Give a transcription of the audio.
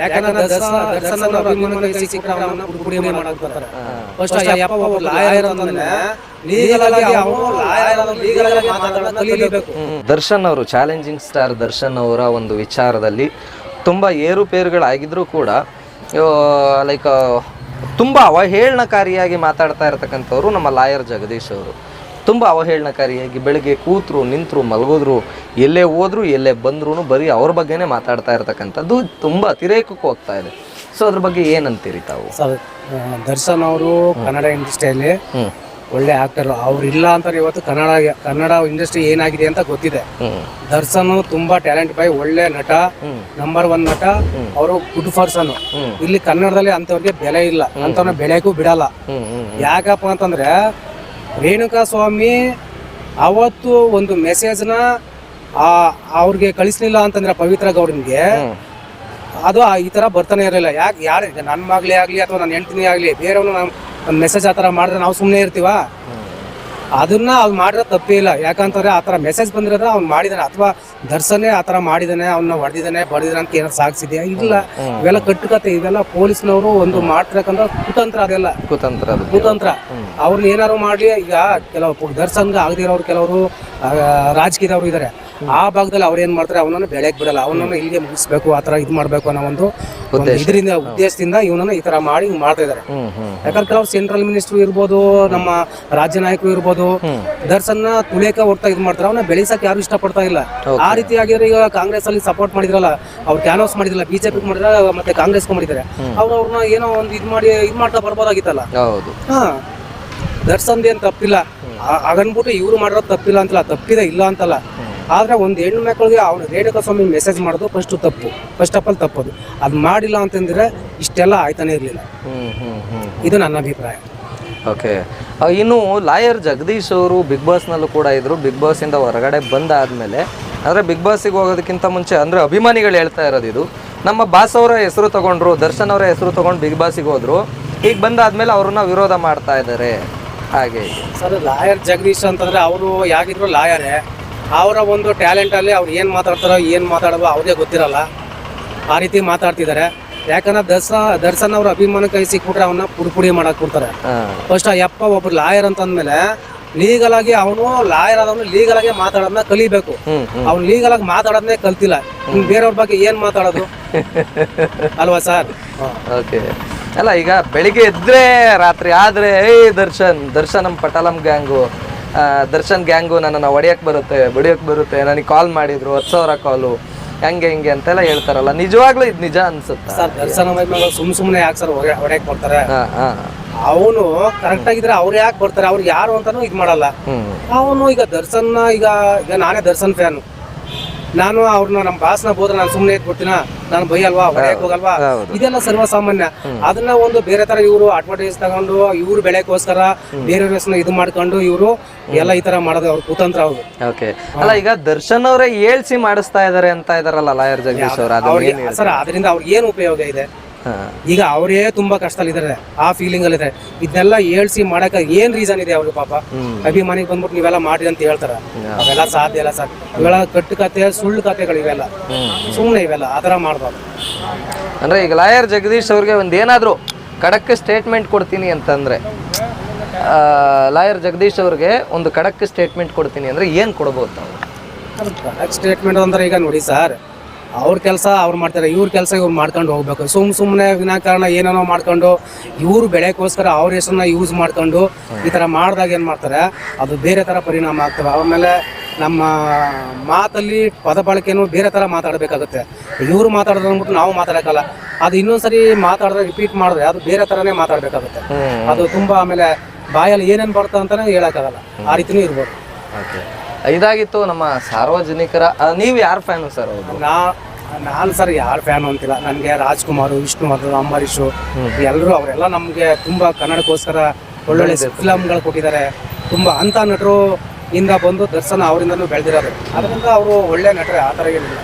ಯಾಕಂದ್ರೆ ಸಿಕ್ಕರೆ ಮಾಡಕ್ ಬರ್ತಾರೆ. ಫಸ್ಟ್ ಯಪ್ಪ ಒಬ್ಬ ಲಾಯರ್ ಅಂತಂದ್ರೆ ದರ್ಶನ್ ಅವರು ಚಾಲೆಂಜಿಂಗ್ ಸ್ಟಾರ್ ದರ್ಶನ್ ಅವರ ಒಂದು ವಿಚಾರದಲ್ಲಿ ತುಂಬ ಏರುಪೇರುಗಳಾಗಿದ್ರು ಕೂಡ ಲೈಕ್ ತುಂಬ ಅವಹೇಳನಕಾರಿಯಾಗಿ ಮಾತಾಡ್ತಾ ಇರತಕ್ಕಂಥವ್ರು ನಮ್ಮ ಲಾಯರ್ ಜಗದೀಶ್ ಅವರು. ತುಂಬ ಅವಹೇಳನಕಾರಿಯಾಗಿ ಬೆಳಗ್ಗೆ ಕೂತರು ನಿಂತರು ಮಲಗಿದ್ರು ಎಲ್ಲೇ ಹೋದ್ರು ಎಲ್ಲೇ ಬಂದ್ರೂ ಬರೀ ಅವ್ರ ಬಗ್ಗೆನೇ ಮಾತಾಡ್ತಾ ಇರ್ತಕ್ಕಂಥದ್ದು ತುಂಬ ಅತಿರೇಕಕ್ಕೆ ಹೋಗ್ತಾ ಇದೆ. ಸೊ ಅದ್ರ ಬಗ್ಗೆ ಏನಂತೀರಿ ತಾವು? ಸರ್ ದರ್ಶನ್ ಅವರು ಕನ್ನಡ ಇಂಡಸ್ಟ್ರಿಯಲ್ಲಿ ಒಳ್ಳೆ ಆಕ್ಟರ್ ಅವ್ರು ಇಲ್ಲ ಅಂತಾರೆ ಇವತ್ತು ಕನ್ನಡ ಕನ್ನಡ ಇಂಡಸ್ಟ್ರಿ ಏನಾಗಿದೆ ಅಂತ ಗೊತ್ತಿದೆ. ದರ್ಶನ್ ತುಂಬಾ ಟ್ಯಾಲೆಂಟ್ ಬೈ ಒಳ್ಳೆ ನಟ ನಂಬರ್ ಒನ್ ನಟ ಅವರು ಗುಡ್ ಪರ್ಸನ್ ಇಲ್ಲಿ ಕನ್ನಡದಲ್ಲಿ ಅಂತವ್ರಿಗೆ ಬೆಲೆ ಇಲ್ಲ. ಅಂತವ್ನ ಬೆಳೆಗೂ ಬಿಡಲ್ಲ. ಯಾಕಪ್ಪ ಅಂತಂದ್ರೆ ರೇಣುಕಾ ಸ್ವಾಮಿ ಅವತ್ತು ಒಂದು ಮೆಸೇಜ್ನ ಅವ್ರಿಗೆ ಕಳಿಸ್ಲಿಲ್ಲ ಅಂತಂದ್ರೆ ಪವಿತ್ರ ಗೌಡನ್ಗೆ ಅದು ಈ ತರ ಬರ್ತಾನೆ ಇರಲಿಲ್ಲ. ಯಾಕೆ ಯಾರು ನನ್ನ ಮಗಳೇ ಆಗಲಿ ಅಥವಾ ನನ್ನ ಹೆಂಡತಿನೇ ಆಗಲಿ ಬೇರೆಯವನು ಒಂದು ಮೆಸೇಜ್ ಆ ಥರ ಮಾಡಿದ್ರೆ ನಾವು ಸುಮ್ಮನೆ ಇರ್ತೀವ? ಅದನ್ನ ಅವ್ನು ಮಾಡಿರೋ ತಪ್ಪೇ ಇಲ್ಲ. ಯಾಕಂತಂದ್ರೆ ಆ ಥರ ಮೆಸೇಜ್ ಬಂದಿರೋದ್ರೆ ಅವ್ನು ಮಾಡಿದಾನೆ. ಅಥವಾ ದರ್ಶನೇ ಆ ಥರ ಮಾಡಿದಾನೆ ಅವ್ನ ಹೊಡೆದಿದ್ದಾನೆ ಬಡಿದಾನೆ ಅಂತ ಏನಾದ್ರು ಸಾಗಿಸಿದ್ಯಾ? ಇಲ್ಲ. ಇವೆಲ್ಲ ಕಟ್ಟುಕತೆ ಇದೆಲ್ಲ ಪೊಲೀಸ್ನವರು ಒಂದು ಮಾಡ್ತಿರಕಂದ್ರೆ ಕುತಂತ್ರ ಅದೆಲ್ಲ. ಕುತಂತ್ರ ಅದು. ಕುತಂತ್ರ. ಅವ್ರನ್ನ ಏನಾರು ಮಾಡಲಿ. ಈಗ ಕೆಲವು ದರ್ಶನ್ಗೆ ಆಗದಿರೋರು ಕೆಲವರು ರಾಜಕೀಯದವರು ಇದ್ದಾರೆ ಆ ಭಾಗದಲ್ಲಿ ಅವ್ರು ಏನ್ ಮಾಡ್ತಾರೆ ಅವನನ್ನ ಬೆಳೆಯಕ್ ಬಿಡಲ್ಲ. ಅವನನ್ನ ಇಲ್ಲಿಗೆ ಮುಗಿಸ್ಬೇಕು ಆ ತರ ಇದು ಮಾಡ್ಬೇಕು ಅನ್ನೋ ಒಂದು ಇದರಿಂದ ಉದ್ದೇಶದಿಂದ ಇವನನ್ನ ಈ ತರ ಮಾಡಿ ಹಿಂಗ್ ಮಾಡ್ತಾ ಇದಾರೆ. ಯಾಕಂದ್ರೆ ಕೆಲವು ಸೆಂಟ್ರಲ್ ಮಿನಿಸ್ಟರ್ ಇರ್ಬೋದು ನಮ್ಮ ರಾಜ್ಯ ನಾಯಕರು ಇರ್ಬೋದು ದರ್ಶನ್ನ ತುಳಿಯಕ ಹೊರ್ತಾ ಇದು ಮಾಡ್ತಾರೆ. ಅವನ್ನ ಬೆಳೆಸಕ್ ಯಾರು ಇಷ್ಟಪಡ್ತಾ ಇಲ್ಲ. ಆ ರೀತಿ ಆಗಿದ್ರೆ ಈಗ ಕಾಂಗ್ರೆಸ್ ಅಲ್ಲಿ ಸಪೋರ್ಟ್ ಮಾಡಿದ್ರಲ್ಲ ಅವ್ರು ಕ್ಯಾನ್ವಾಸ್ ಮಾಡಿದ್ರಲ್ಲ ಬಿಜೆಪಿ ಮಾಡಿದ್ರ ಮತ್ತೆ ಕಾಂಗ್ರೆಸ್ ಮಾಡಿದ್ದಾರೆ. ಅವ್ರು ಅವ್ರನ್ನ ಏನೋ ಒಂದು ಇದು ಮಾಡಿ ಇದು ಮಾಡ್ತಾ ಬರ್ಬೋದಾಗಿತ್ತಲ್ಲ. ಹಾ. ದರ್ಶನ್ದು ಏನ್ ತಪ್ಪಿಲ್ಲ ಹಾಗನ್ಬಿಟ್ಟು ಇವ್ರು ಮಾಡಿರೋದು ತಪ್ಪಿಲ್ಲ ಅಂತಲ್ಲ ತಪ್ಪಿದೆ ಇಲ್ಲ ಅಂತಲ್ಲ. ಆದ್ರೆ ಒಂದು ಹೆಣ್ಣು ಮಕ್ಕಳಿಗೆ ಅವನು ರೇಡಿಯೋ ಸ್ವಾಮಿ ಮೆಸೇಜ್ ಮಾಡೋದು ಫಸ್ಟ್ ತಪ್ಪು. ಫಸ್ಟ್ ಆಫ್ ಆಲ್ ತಪ್ಪದು. ಅದು ಮಾಡಿಲ್ಲ ಅಂತಂದ್ರೆ ಇಷ್ಟೆಲ್ಲ ಆಯ್ತಾನೆ ಇರಲಿಲ್ಲ. ಇದು ನನ್ನ ಅಭಿಪ್ರಾಯ. ಓಕೆ ಇನ್ನು ಲಾಯರ್ ಜಗದೀಶ್ ಅವರು ಬಿಗ್ ಬಾಸ್ನಲ್ಲೂ ಕೂಡ ಇದ್ದರು ಬಿಗ್ ಬಾಸಿಂದ ಹೊರಗಡೆ ಬಂದಾದಮೇಲೆ ಅಂದರೆ ಬಿಗ್ ಬಾಸಿಗೆ ಹೋಗೋದಕ್ಕಿಂತ ಮುಂಚೆ ಅಂದರೆ ಅಭಿಮಾನಿಗಳು ಹೇಳ್ತಾ ಇರೋದು ಇದು. ನಮ್ಮ ಬಾಸ್ ಅವರ ಹೆಸರು ತಗೊಂಡ್ರು ದರ್ಶನ್ ಅವರ ಹೆಸರು ತಗೊಂಡು ಬಿಗ್ ಬಾಸಿಗೆ ಹೋದರು. ಈಗ ಬಂದಾದಮೇಲೆ ಅವ್ರನ್ನ ವಿರೋಧ ಮಾಡ್ತಾ ಇದ್ದಾರೆ ಹಾಗೆ ಸರ್ ಲಾಯರ್ ಜಗದೀಶ್ ಅಂತಂದ್ರೆ ಅವರು ಯಾಕಿದ್ರು ಲಾಯರೇ. ಅವರ ಒಂದು ಟ್ಯಾಲೆಂಟಲ್ಲಿ ಅವ್ರು ಏನು ಮಾತಾಡ್ತಾರೋ ಏನು ಮಾತಾಡೋ ಅವ್ರಿಗೆ ಗೊತ್ತಿರಲ್ಲ. ಆ ರೀತಿ ಮಾತಾಡ್ತಿದ್ದಾರೆ. ಯಾಕಂದ್ರೆ ದರ್ಶ ದರ್ಶನ್ ಅವ್ರ ಅಭಿಮಾನ ಕೈ ಸಿಕ್ಬಿಟ್ರೆ ಅವನ್ನ ಪುಡಿಪುಡಿ ಪುಡಿ ಮಾಡಕ್ ಕೊಡ್ತಾರೆ. ಫಸ್ಟ್ ಯಪ್ಪ ಒಬ್ರು ಲಾಯರ್ ಅಂತಂದ್ಮೇಲೆ ಲೀಗಲ್ ಆಗಿ ಅವನು ಲಾಯರ್ ಆದವನು ಲೀಗಲ್ ಆಗಿ ಮಾತಾಡೋದನ್ನ ಕಲಿಬೇಕು. ಅವ್ನು ಲೀಗಲ್ ಆಗಿ ಮಾತಾಡೋದನ್ನೇ ಕಲ್ತಿಲ್ಲ. ಬೇರೆಯವ್ರ ಬಗ್ಗೆ ಏನ್ ಮಾತಾಡೋದು? ಅಲ್ವಾ ಸರ್? ಓಕೆ. ಅಲ್ಲ ಈಗ ಬೆಳಿಗ್ಗೆ ಎದ್ರೆ ರಾತ್ರಿ ಆದ್ರೆ ಏ ದರ್ಶನ್ ದರ್ಶನಂ ಪಟಾಲಂ ಗ್ಯಾಂಗು. ದರ್ಶನ್ ಗ್ಯಾಂಗು ನನ್ನನ್ನು ಹೊಡಿಯಕ್ಕೆ ಬರುತ್ತೆ ಬಡಿಯೋಕ್ಕೆ ಬರುತ್ತೆ ನನಗೆ ಕಾಲ್ ಮಾಡಿದರು ಹತ್ತು ಸಾವಿರ ಕಾಲು ಹೆಂಗೆ ಹಿಂಗೆ ಅಂತೆಲ್ಲ ಹೇಳ್ತಾರಲ್ಲ ನಿಜವಾಗ್ಲೂ ಇದು ನಿಜ ಅನ್ಸುತ್ತೆ? ಸರ್ ದರ್ಶನ ಸುಮ್ ಸುಮ್ನೆ ಯಾಕೆ ಸರ್ ಹೊಡೆಯಕ್ ಬರ್ತಾರೆ? ಅವನು ಕರೆಕ್ಟ್ ಆಗಿದ್ರೆ ಅವ್ರು ಯಾಕೆ ಬರ್ತಾರೆ? ಅವ್ರು ಯಾರು ಅಂತಾನು ಇದು ಮಾಡಲ್ಲ. ಅವನು ಈಗ ದರ್ಶನ್ ಈಗ ಈಗ ನಾನೇ ದರ್ಶನ್ ಫ್ಯಾನ್ ನಾನು ಅವ್ರನ್ನ ನಮ್ಮ ಬಾಸ್ನ ಹೋದ್ರೆ ನಾನು ಸುಮ್ಮನೆ ಇಟ್ಬಿಡ್ತೀನ ನಾನು ಬೈಯಲ್ವಾ ಹೊಡೆಯಕ್ ಹೋಗಲ್ವಾ. ಇದೆಲ್ಲ ಸರ್ವಸಾಮಾನ್ಯ. ಅದನ್ನ ಒಂದು ಬೇರೆ ತರ ಇವರು ಅಡ್ವರ್ಟೈಸ್ ತಗೊಂಡು ಇವ್ರು ಬೆಳೆಯಕ್ಕೋಸ್ಕರ ಬೇರೆ ಇದು ಮಾಡ್ಕೊಂಡು ಇವರು ಎಲ್ಲ ಈ ತರ ಮಾಡೋದು ಅವ್ರ ಕುತಂತ್ರ ಅವರು. ಓಕೆ ಅಲ್ಲ ಈಗ ದರ್ಶನ್ ಅವರೇ ಏಳ್ಸಿ ಮಾಡಿಸ್ತಾ ಇದಾರೆ ಅಂತ ಇದಾರಲ್ಲ ಲಾಯರ್ ಜಗದೀಶ್ ಅವ್ರ ಸರ್ ಅದರಿಂದ ಅವ್ರಿಗೆ ಏನು ಉಪಯೋಗ ಇದೆ? ಈಗ ಅವರೇ ತುಂಬಾ ಕಷ್ಟದಲ್ಲಿದ್ದಾರೆ. ಆ ಫೀಲಿಂಗ್ ಅಲ್ಲಿ ಇದ್ದಾರೆ ಇದನ್ನೆಲ್ಲ ಹೇಳ್ಸಿ ಮಾಡಕ ಏನ್ ರೀಸನ್ ಇದೆ ಅವ್ರಿಗೆ ಪಾಪ? ಅಭಿಮಾನಿಗೆ ಬಂದ್ಬಿಟ್ಟು ನೀವೆಲ್ಲ ಮಾಡಿ ಅಂತ ಹೇಳ್ತಾರೆ. ಅವೆಲ್ಲ ಸಾಧ್ಯ ಇಲ್ಲ ಸಾಧ್ಯ ಇವೆಲ್ಲ ಕಟ್ಟು ಕತೆ ಸುಳ್ಳು ಕತೆಗಳು ಇವೆಲ್ಲ. ಸುಮ್ಮನೆ ಇವೆಲ್ಲ ಆತರ ಮಾಡ್ಬಾರ್ದು. ಅಂದ್ರೆ ಈಗ ಲಾಯರ್ ಜಗದೀಶ್ ಅವ್ರಿಗೆ ಒಂದ್ ಏನಾದ್ರು ಖಡಕ್ ಸ್ಟೇಟ್ಮೆಂಟ್ ಕೊಡ್ತೀನಿ ಅಂತಂದ್ರೆ ಲಾಯರ್ ಜಗದೀಶ್ ಅವ್ರಿಗೆ ಒಂದು ಖಡಕ್ ಸ್ಟೇಟ್ಮೆಂಟ್ ಕೊಡ್ತೀನಿ ಅಂದ್ರೆ ಏನು ಕೊಡ್ಬೋದು ನಾವು ಸ್ಟೇಟ್ಮೆಂಟ್ ಅಂದ್ರೆ ಈಗ ನೋಡಿ ಸರ್ ಅವ್ರ ಕೆಲಸ ಅವ್ರು ಮಾಡ್ತಾರೆ ಇವ್ರ ಕೆಲಸ ಇವ್ರು ಮಾಡ್ಕೊಂಡು ಹೋಗ್ಬೇಕು. ಸುಮ್ ಸುಮ್ಮನೆ ವಿನಾಕಾರಣ ಏನೇನೋ ಮಾಡ್ಕೊಂಡು ಇವ್ರು ಬೆಳೆಗೋಸ್ಕರ ಅವ್ರ ಹೆಸರನ್ನ ಯೂಸ್ ಮಾಡ್ಕೊಂಡು ಈ ಥರ ಮಾಡಿದಾಗ ಏನು ಮಾಡ್ತಾರೆ ಅದು ಬೇರೆ ಥರ ಪರಿಣಾಮ ಆಗ್ತವೆ. ಆಮೇಲೆ ನಮ್ಮ ಮಾತಲ್ಲಿ ಪದ ಬಳಕೆನೂ ಬೇರೆ ಥರ ಮಾತಾಡಬೇಕಾಗುತ್ತೆ. ಇವ್ರು ಮಾತಾಡೋದು ಅಂದ್ಬಿಟ್ಟು ನಾವು ಮಾತಾಡೋಕ್ಕಲ್ಲ. ಅದು ಇನ್ನೊಂದ್ಸರಿ ಮಾತಾಡಿದ್ರೆ ರಿಪೀಟ್ ಮಾಡಿದ್ರೆ ಅದು ಬೇರೆ ಥರನೇ ಮಾತಾಡಬೇಕಾಗುತ್ತೆ. ಅದು ತುಂಬ ಆಮೇಲೆ ಬಾಯಲ್ಲಿ ಏನೇನು ಬರುತ್ತೆ ಅಂತಾನೆ ಹೇಳೋಕ್ಕಾಗಲ್ಲ. ಆ ರೀತಿನೂ ಇರ್ಬೋದು. ಓಕೆ. ಇದಾಗಿತ್ತು ನಮ್ಮ ಸಾರ್ವಜನಿಕರ ನೀವು ಯಾರು ಫ್ಯಾನು ಸರ್ ಹೌದು ನಾ ನಾನು ಸರ್ ಯಾರು ಫ್ಯಾನ್ ಅಂತಿಲ್ಲ. ನನಗೆ ರಾಜ್ಕುಮಾರ್ ವಿಷ್ಣುವರ್ಧನ್ ಅಂಬರೀಷು ಎಲ್ಲರೂ ಅವರೆಲ್ಲ ನಮಗೆ ತುಂಬ ಕನ್ನಡಕ್ಕೋಸ್ಕರ ಒಳ್ಳೊಳ್ಳೆ ಫಿಲಮ್ಗಳು ಕೊಟ್ಟಿದ್ದಾರೆ. ತುಂಬ ಅಂಥ ನಟರು ಇಂದ ಬಂದು ದರ್ಶನ ಅವರಿಂದನೂ ಬೆಳೆದಿರೋದು. ಅದರಿಂದ ಅವರು ಒಳ್ಳೆ ನಟರೇ ಆ ಥರ ಏನಿಲ್ಲ.